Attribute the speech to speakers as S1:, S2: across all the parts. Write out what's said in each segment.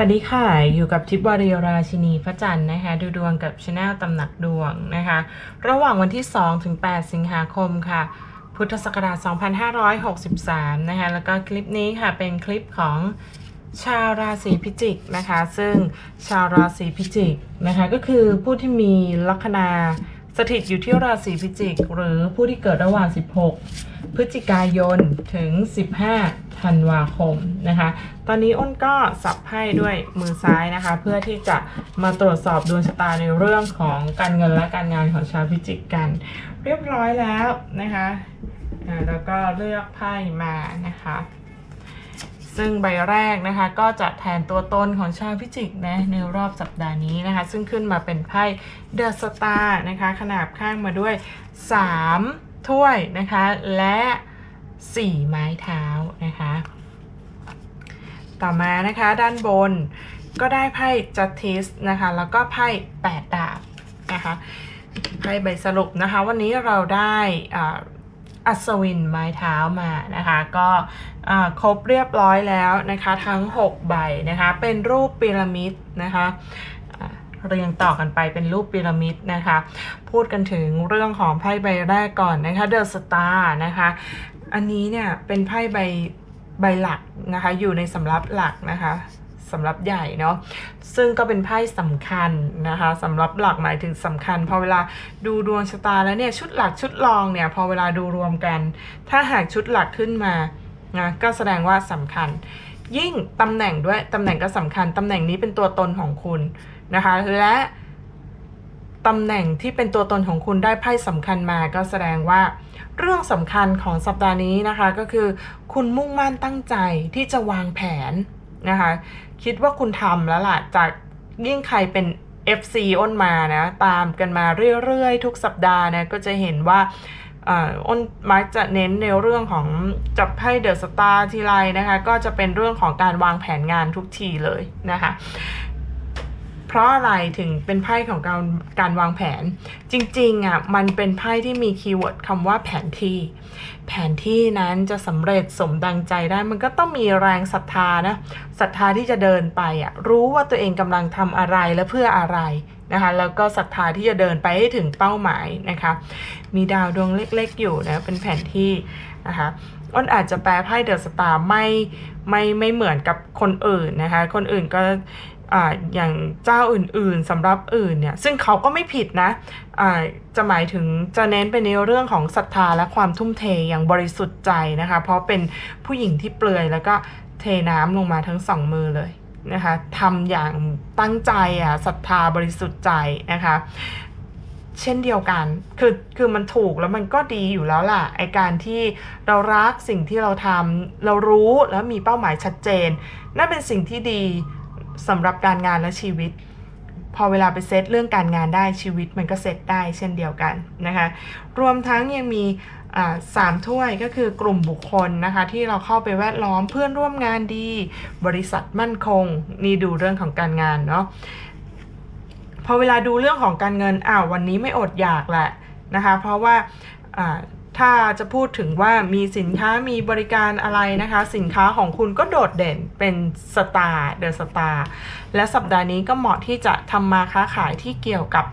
S1: วัสดีค่ะ อยู่กับทิพย์วารีราชินีพระจันทร์นะคะ ดูดวงกับช anel ตำหนักดวงนะคะ ระหว่างวันที่ 2 ถึง 8 สิงหาคมค่ะ พุทธศักราช 2563 นะคะ แล้วก็คลิปนี้ค่ะ เป็นคลิปของชาวราศีพิจิกนะคะ ซึ่งชาวราศีพิจิกนะคะ ก็คือผู้ที่มีลัคนา สถิตอยู่ที่ราศีพิจิก หรือผู้ที่เกิดระหว่าง 16 พฤศจิกายนถึง 15 ธันวาคมนะคะ ตอนนี้อ้นก็สับไพ่ด้วยมือซ้ายนะคะ เพื่อที่จะมาตรวจสอบดวงชะตาในเรื่องของการเงินและการงานของชาวพิจิกกัน เรียบร้อยแล้วนะคะแล้วก็เลือกไพ่มานะคะ ซึ่งใบแรกนะคะ ก็จะแทนตัวตนของชาวพิจิกนะในรอบสัปดาห์นี้นะคะ ซึ่งขึ้นมาเป็นไพ่เดอะสตาร์นะคะ ขนาบข้างมาด้วย 3 ถ้วยนะคะ และ 4 ไม้เท้านะคะ ต่อมานะคะด้านบนก็ได้ไพ่จัตติสนะคะ แล้วก็ไพ่ 8 ดาบนะคะไพ่ใบสรุปนะคะ วันนี้เราได้อ่า อัศวินไม้เท้ามานะคะ ก็ครบเรียบร้อยแล้วนะคะ ทั้ง 6 ใบนะคะ เป็นรูปพีระมิดนะคะเรียงต่อกันไปเป็นรูปพีระมิดนะคะ พูดกันถึงเรื่องของไพ่ใบแรกก่อนนะคะเดอะสตาร์นะคะ อันนี้เนี่ยเป็นไพ่ใบใบหลักนะคะ อยู่ในสำรับหลักนะคะ สำหรับใหญ่เนาะซึ่งก็เป็นไพ่สำคัญนะคะสำหรับหลักหมายถึงสำคัญพอเวลาดูดวงชะตาแล้วเนี่ยชุดหลักชุดรองเนี่ยพอเวลาดูรวมกัน ถ้าหากชุดหลักขึ้นมานะก็แสดงว่าสำคัญ ยิ่งตำแหน่งด้วยตำแหน่งก็สำคัญตำแหน่งนี้เป็นตัวตนของคุณนะคะและตำแหน่งที่เป็นตัวตนของคุณได้ไพ่สำคัญมาก็แสดงว่า เรื่องสำคัญของสัปดาห์นี้นะคะก็คือ คุณมุ่งมั่นตั้งใจที่จะวางแผนนะคะ คิดว่าคุณทำแล้วล่ะ จากยิ่งใครเป็น FC อ้นมานะ ตามกันมาเรื่อยๆ ทุกสัปดาห์นะ ก็จะเห็นว่าอ้นมักจะเน้นในเรื่องของจับให้เดอะสตาร์ทีไรนะคะ ก็จะเป็นเรื่องของการวางแผนงานทุกทีเลยนะคะ เพราะอะไรถึงเป็นไพ่ของการการวางแผน จริงๆอะมันเป็นไพ่ที่มีคีย์เวิร์ดคำว่าแผนที่ แผนที่นั้นจะสำเร็จสมดังใจได้มันก็ต้องมีแรงศรัทธานะศรัทธาที่จะเดินไปอะรู้ว่าตัวเองกำลังทำอะไรและเพื่ออะไรนะคะแล้วก็ศรัทธาที่จะเดินไปให้ถึงเป้าหมายนะคะมีดาวดวงเล็กๆอยู่นะเป็นแผนที่นะคะอ้นอาจจะแปลไพ่เดอะสตาร์ไม่ไม่ไม่เหมือนกับคนอื่นนะคะคนอื่นก็ อ่าอย่างเจ้าอื่นๆสำหรับอื่นเนี่ยซึ่งเขาก็ไม่ผิดนะอ่าจะหมายถึงจะเน้นไปในเรื่องของศรัทธาและความทุ่มเทอย่างบริสุทธิ์ใจนะคะ เพราะเป็นผู้หญิงที่เปลือยแล้วก็เทน้ำลงมาทั้งสองมือเลยนะคะทำอย่างตั้งใจอะศรัทธาบริสุทธิ์ใจนะคะเช่นเดียวกัน คือ คือมันถูกแล้วมันก็ดีอยู่แล้วล่ะ ไอการที่เรารักสิ่งที่เราทำ เรารู้แล้วมีเป้าหมายชัดเจน นั่นเป็นสิ่งที่ดี สำหรับการงานและชีวิต พอเวลาไปเซตเรื่องการงานได้ชีวิตมันก็เซตได้เช่นเดียวกันนะคะ รวมทั้งยังมีสามถ้วยก็คือกลุ่มบุคคลนะคะ ที่เราเข้าไปแวดล้อมเพื่อนร่วมงานดี บริษัทมั่นคง นี่ดูเรื่องของการงานเนาะพอเวลาดูเรื่องของการเงินอ้าววันนี้ไม่อดอยากแหละนะคะ เพราะว่า ถ้าจะพูดถึงว่ามีสินค้ามีบริการอะไรนะคะ สินค้าของคุณก็โดดเด่นเป็นสตาร์เดอะสตาร์และสัปดาห์นี้ก็เหมาะที่จะทำมาค้าขายที่เกี่ยวกับ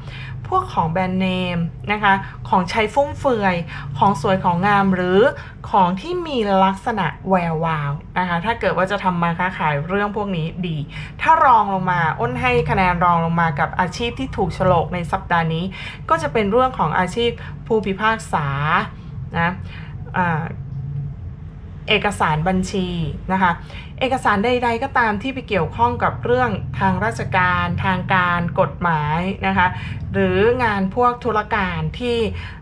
S1: พวกของแบรนด์เนมนะคะ ของใช้ฟุ่มเฟือย ของสวยของงามหรือของที่มีลักษณะแวววาวนะคะ ถ้าเกิดว่าจะทำมาค้าขายเรื่องพวกนี้ดี ถ้ารองลงมาอ้นให้คะแนนรองลงมากับอาชีพที่ถูกฉลกในสัปดาห์นี้ ก็จะเป็นเรื่องของอาชีพผู้พิพากษา นะเอกสารบัญชีนะคะ เอกสารใด ๆ ก็ตามที่ไปเกี่ยวข้องกับเรื่องทางราชการทางการกฎหมายนะคะ หรืองานพวกธุรการที่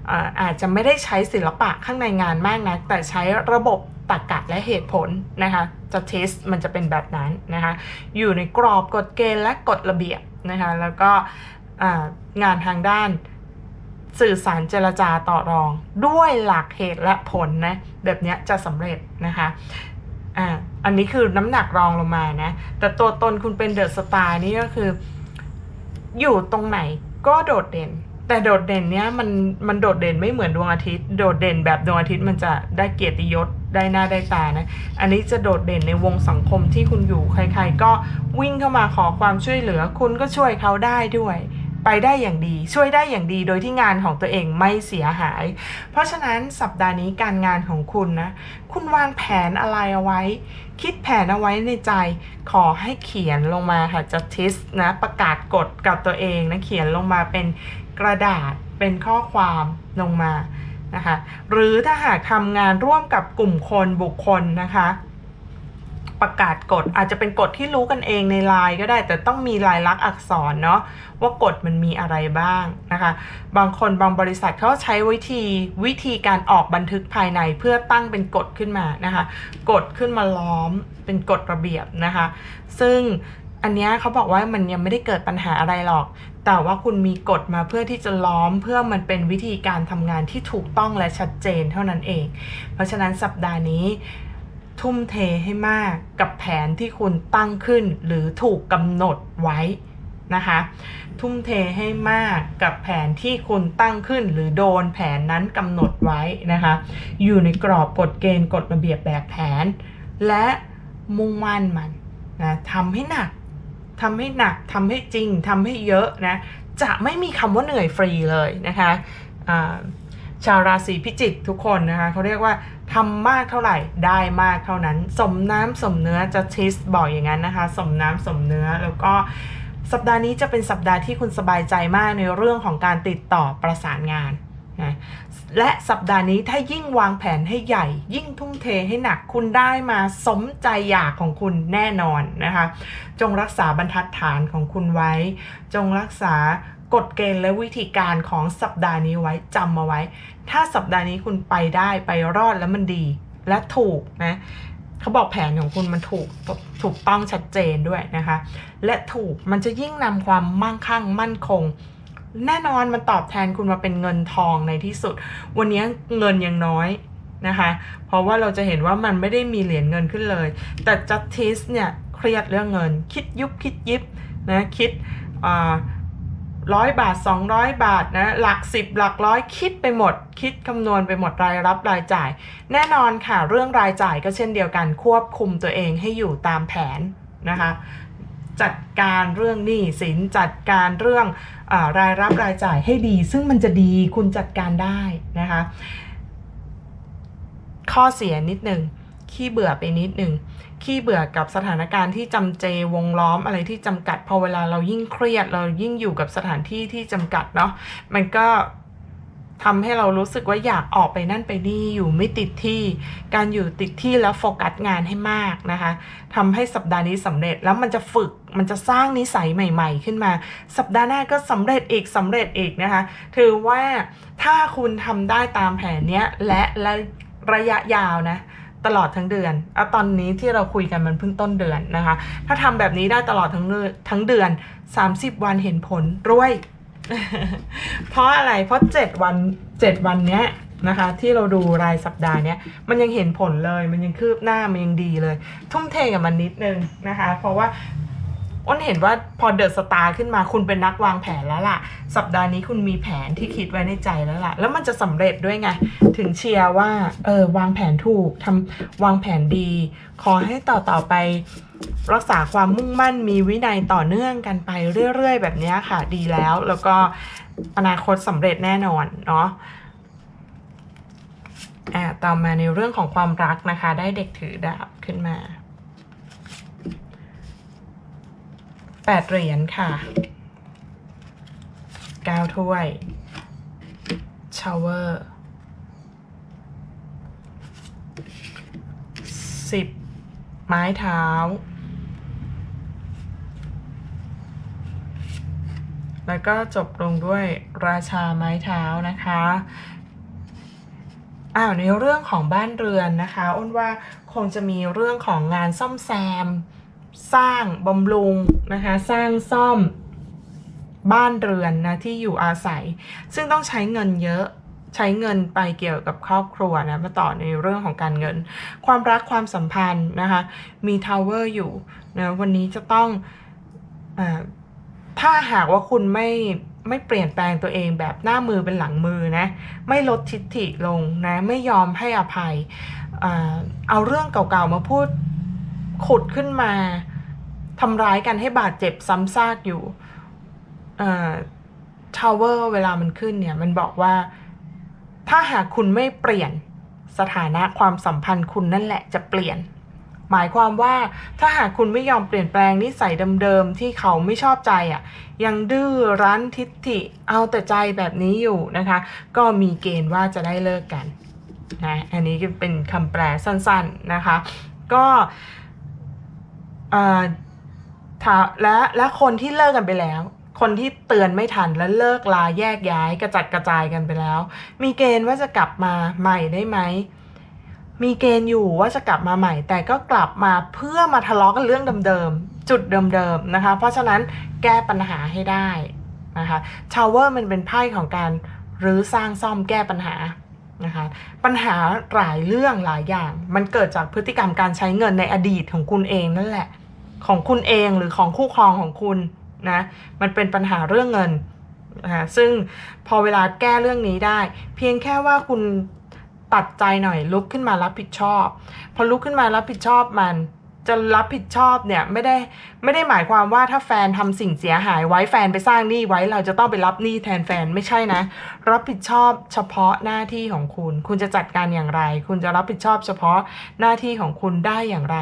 S1: อ่อาจจะไม่ได้ใช้ศิลปะข้างในงานมากนะแต่ใช้ระบบตรรกะและเหตุผลนะคะ จะเทสมันจะเป็นแบบนั้นนะคะ อยู่ในกรอบกฎเกณฑ์และกฎระเบียบนะคะ แล้วก็งานทางด้าน สื่อสารเจรจาต่อรอง ด้วยหลักเหตุและผลนะแบบนี้จะสำเร็จนะคะอ่าอันนี้คือน้ำหนักรองลงมานะ แต่ตัวตนคุณเป็นเดอะสตาร์นี่ก็คือ อยู่ตรงไหนก็โดดเด่น แต่โดดเด่นเนี้ยมันมันโดดเด่นไม่เหมือนดวงอาทิตย์ โดดเด่นแบบดวงอาทิตย์มันจะได้เกียรติยศได้หน้าได้ตานะ อันนี้จะโดดเด่นในวงสังคมที่คุณอยู่ใครๆ ก็วิ่งเข้ามาขอความช่วยเหลือ คุณก็ช่วยเขาได้ด้วย ไปได้อย่างดี ช่วยได้อย่างดีโดยที่งานของตัวเองไม่เสียหาย เพราะฉะนั้นสัปดาห์นี้การงานของคุณนะ คุณวางแผนอะไรเอาไว้ คิดแผนเอาไว้ในใจ ขอให้เขียนลงมาค่ะจะทิสนะ ประกาศกฎกับตัวเองนะ เขียนลงมาเป็นกระดาษ เป็นข้อความลงมานะคะ หรือถ้าหากทำงานร่วมกับกลุ่มคนบุคคลนะคะ ประกาศกฎอาจจะเป็นกฎที่รู้กันเองในไลน์ก็ได้ แต่ต้องมีลายลักษณ์อักษรเนาะว่ากฎมันมีอะไรบ้างนะคะ บางคนบางบริษัทเขาใช้วิธีวิธีการออกบันทึกภายในเพื่อตั้งเป็นกฎขึ้นมานะคะกฎขึ้นมาล้อมเป็นกฎระเบียบนะคะ ซึ่งอันนี้เขาบอกว่ามันยังไม่ได้เกิดปัญหาอะไรหรอก แต่ว่าคุณมีกฎมาเพื่อที่จะล้อมเพื่อมันเป็นวิธีการทำงานที่ถูกต้องและชัดเจนเท่านั้นเอง เพราะฉะนั้นสัปดาห์นี้ ทุ่มเทให้มากกับแผนที่คุณตั้งขึ้นหรือถูกกำหนดไว้นะคะ ทุ่มเทให้มากกับแผนที่คุณตั้งขึ้น หรือโดนแผนนั้นกำหนดไว้นะคะ อยู่ในกรอบกฎเกณฑ์กฎระเบียบแบบแผน และมุ่งมั่นมันนะทำให้หนักทำให้หนักทำให้จริงทำให้เยอะนะจะไม่มีคำว่าเหนื่อยฟรีเลยนะคะ ชาวราศีพิจิกทุกคนนะคะเขาเรียกว่าทำมากเท่าไหร่ได้มากเท่านั้น สมน้ำสมเนื้อจะทิสบอกอย่างนั้นนะคะ สมน้ำสมเนื้อแล้วก็สัปดาห์นี้จะเป็นสัปดาห์ที่คุณสบายใจมากในเรื่องของการติดต่อประสานงาน นะและสัปดาห์นี้ถ้ายิ่งวางแผนให้ใหญ่ ยิ่งทุ่มเทให้หนักคุณได้มาสมใจอยากของคุณแน่นอนนะคะ จงรักษาบรรทัดฐานของคุณไว้ จงรักษากฎเกณฑ์และวิธีการของสัปดาห์นี้ไว้จำมาไว้ ถ้าสัปดาห์นี้คุณไปได้ไปรอดแล้วมันดีและถูกนะเขาบอกแผนของคุณมันถูกถูกต้องชัดเจนด้วยนะคะ และถูกมันจะยิ่งนำความมั่งคั่งมั่นคง แน่นอนมันตอบแทนคุณมาเป็นเงินทองในที่สุด วันนี้เงินยังน้อยนะคะ เพราะว่าเราจะเห็นว่ามันไม่ได้มีเหรียญเงินขึ้นเลย แต่ justice เนี่ยเครียดเรื่องเงิน คิดยุบคิดยิบนะคิดร้อยบาท 200 บาทนะหลัก 10 หลักร้อยคิดไปหมด คิดคำนวณไปหมดรายรับรายจ่าย แน่นอนค่ะ เรื่องรายจ่ายก็เช่นเดียวกันควบคุมตัวเองให้อยู่ตามแผนนะคะ จัดการเรื่องหนี้สินจัดการเรื่องอรายรับรายจ่ายให้ดี ซึ่งมันจะดีคุณจัดการได้นะคะ ข้อเสียนิดหนึ่งขี้เบื่อไปนิดหนึ่งขี้เบื่อกับสถานการณ์ที่จำเจวงล้อมอะไรที่จำกัดพอเวลาเรายิ่งเครียด เรายิ่งอยู่กับสถานที่ที่จำกัดเนาะมันก็ ทำให้เรารู้สึกว่าอยากออกไปนั่นไปนี่อยู่ไม่ติดที่ การอยู่ติดที่แล้วโฟกัสงานให้มากนะคะทำให้สัปดาห์นี้สำเร็จแล้วมันจะฝึกมันจะสร้างนิสัยใหม่ ๆ ขึ้นมา สัปดาห์หน้าก็สำเร็จอีกสำเร็จอีกนะคะ ถือว่าถ้าคุณทำได้ตามแผนเนี้ยและและระยะยาวนะตลอดทั้งเดือนอะตอนนี้ที่เราคุยกันมันเพิ่งต้นเดือนนะคะ ถ้าทำแบบนี้ได้ตลอดทั้งทั้งเดือน 30 วันเห็นผลรวย เพราะอะไรเพราะ7วัน7วันเนี้ยนะคะ ที่เราดูรายสัปดาห์เนี้ยมันยังเห็นผลเลยมันยังคืบหน้ามันยังดีเลย ทุ่มเทกับมันนิดนึงนะคะ เพราะว่า อ้นเห็นว่าพอเดอะสตาร์ขึ้นมาคุณเป็นนักวางแผนแล้วล่ะ สัปดาห์นี้คุณมีแผนที่คิดไว้ในใจแล้วล่ะ แล้วมันจะสำเร็จด้วยไง ถึงเชียร์ว่าเออวางแผนถูกทำวางแผนดี ขอให้ต่อต่อไปรักษาความมุ่งมั่นมีวินัยต่อเนื่องกันไปเรื่อย ๆ แบบนี้ค่ะดีแล้ว แล้วก็อนาคตสำเร็จแน่นอนเนาะอ่าต่อมาในเรื่องของความรักนะคะ ได้เด็กถือดาบขึ้นมา แปดเหรียญค่ะเก้าถ้วยชาวเวอร์สิบไม้เท้า แล้วก็จบลงด้วยราชาไม้เท้านะคะอ้าวในเรื่องของบ้านเรือนนะคะ อ้นว่าคงจะมีเรื่องของงานซ่อมแซม สร้างบำรุงนะคะสร้างซ่อมบ้านเรือนนะที่อยู่อาศัย ซึ่งต้องใช้เงินเยอะใช้เงินไปเกี่ยวกับครอบครัวนะมาต่อในเรื่องของการเงิน ความรักความสัมพันธ์นะคะมีทาวเวอร์อยู่นะวันนี้จะต้องอถ้าหากว่าคุณไม่ไม่เปลี่ยนแปลงตัวเองแบบหน้ามือเป็นหลังมือนะไม่ลดทิฐิลงนะไม่ยอมให้อภัยเอาเรื่องเก่าๆมาพูด ขุดขึ้นมาทำร้ายกันให้บาดเจ็บซ้ำซากอยู่ทาวเวอร์เวลามันขึ้นเนี่ย มันบอกว่า ถ้าหากคุณไม่เปลี่ยนสถานะความสัมพันธ์คุณนั่นแหละจะเปลี่ยน หมายความว่าถ้าหากคุณไม่ยอมเปลี่ยนแปลงนิสัยเดิมๆที่เขาไม่ชอบใจอะ่ะ ยังดื้อรั้นทิฐิเอาแต่ใจแบบนี้อยู่นะคะ ก็มีเกณฑ์ว่าจะได้เลิกกันนะอันนี้ก็เป็นคำแปลสั้นๆนะคะ ก็ อ่อถ้าและและคนที่เลิกกันไปแล้ว คนที่เตือนไม่ทันและเลิกลาแยกย้ายกระจัดกระจายกันไปแล้ว มีเกณฑ์ว่าจะกลับมาใหม่ได้ไหมมีเกณฑ์อยู่ว่าจะกลับมาใหม่ แต่ก็กลับมาเพื่อมาทะเลาะกันเรื่องเดิมๆจุดเดิมๆนะคะ เพราะฉะนั้นแก้ปัญหาให้ได้นะคะชาวเวอร์มันเป็นไพ่ของการรื้อสร้างซ่อมแก้ปัญหานะคะปัญหาหลายเรื่องหลายอย่าง มันเกิดจากพฤติกรรมการใช้เงินในอดีตของคุณเองนั่นแหละ ของคุณเองหรือของคู่ครองของคุณนะมันเป็นปัญหาเรื่องเงินนะซึ่งพอเวลาแก้เรื่องนี้ได้ เพียงแค่ว่าคุณตัดใจหน่อยลุกขึ้นมารับผิดชอบ พอลุกขึ้นมารับผิดชอบมัน จะรับผิดชอบเนี่ยไม่ได้ไม่ได้หมายความว่าถ้าแฟนทำสิ่งเสียหายไว้แฟนไปสร้างหนี้ไว้เราจะต้องไปรับหนี้แทนแฟนไม่ใช่นะ รับผิดชอบเฉพาะหน้าที่ของคุณ คุณจะจัดการอย่างไร คุณจะรับผิดชอบเฉพาะหน้าที่ของคุณได้อย่างไร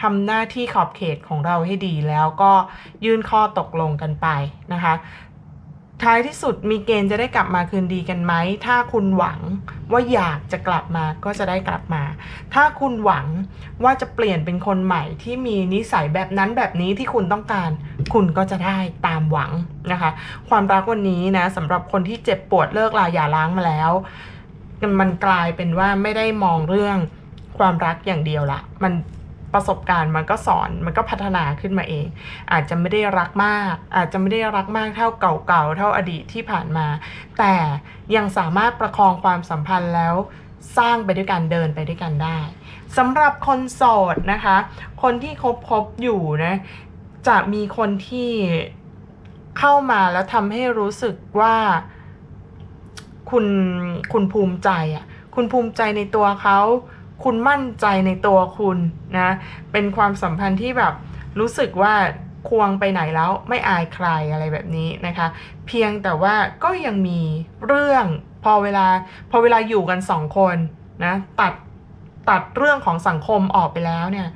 S1: ทำหน้าที่ขอบเขตของเราให้ดีแล้วก็ยื่นข้อตกลงกันไปนะคะ ท้ายที่สุดมีเกณฑ์จะได้กลับมาคืนดีกันไหม ถ้าคุณหวังว่าอยากจะกลับมาก็จะได้กลับมา ถ้าคุณหวังว่าจะเปลี่ยนเป็นคนใหม่ที่มีนิสัยแบบนั้นแบบนี้ที่คุณต้องการ คุณก็จะได้ตามหวังนะคะ ความรักวันนี้นะสำหรับคนที่เจ็บปวดเลิกลาอย่าล้างมาแล้ว มันกลายเป็นว่าไม่ได้มองเรื่องความรักอย่างเดียวละ มัน ประสบการณ์มันก็สอนมันก็พัฒนาขึ้นมาเอง อาจจะไม่ได้รักมาก อาจจะไม่ได้รักมากเท่าเก่าๆเท่าอดีตที่ผ่านมา แต่ยังสามารถประคองความสัมพันธ์แล้วสร้างไปด้วยกันเดินไปด้วยกันได้สำหรับคนโสดนะคะ คนที่คบคบอยู่นะจะมีคนที่เข้ามาแล้วทำให้รู้สึกว่าคุณคุณภูมิใจอะคุณภูมิใจในตัวเขา คุณมั่นใจในตัวคุณนะ เป็นความสัมพันธ์ที่แบบรู้สึกว่าควงไปไหนแล้วไม่อายใครอะไรแบบนี้นะคะ เพียงแต่ว่าก็ยังมีเรื่องพอเวลาพอเวลาอยู่กันสองคนนะตัดตัดเรื่องของสังคมออกไปแล้วเนี่ย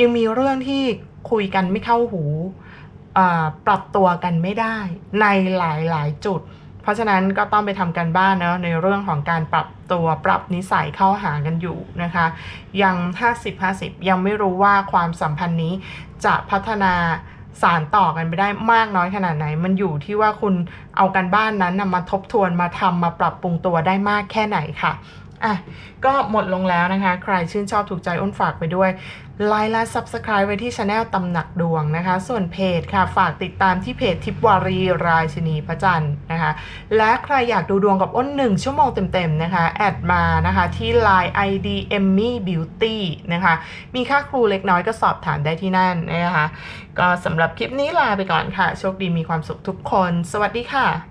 S1: ยังมีเรื่องที่คุยกันไม่เข้าหูปรับตัวกันไม่ได้ในหลายๆจุด เพราะฉะนั้นก็ต้องไปทำกันบ้านเนาะในเรื่องของการปรับตัวปรับนิสัยเข้าหากันอยู่นะคะ ยัง 50-50 ยังไม่รู้ว่าความสัมพันธ์นี้จะพัฒนาสารต่อกันไปได้มากน้อยขนาดไหน มันอยู่ที่ว่าคุณเอากันบ้านนั้นนะมาทบทวนมาทำมาปรับปรุงตัวได้มากแค่ไหนค่ะ อะก็หมดลงแล้วนะคะ ใครชื่นชอบถูกใจอ้นฝากไปด้วยไลค์และ Subscribe ไว้ที่ช anel ตำหนักดวงนะคะ ส่วนเพจค่ะ ฝากติดตามที่เพจทิพวารีราชินีพระจันทร์นะคะ และใครอยากดูดวงกับอ้น1ชั่วโมงเต็มๆนะคะ แอดมานะคะที่ Line ID Emmy Beauty นะคะ มีค่าครูเล็กน้อยก็สอบถามได้ที่นั่นนะคะ ก็สำหรับคลิปนี้ลาไปก่อนค่ะ โชคดีมีความสุขทุกคน สวัสดีค่ะ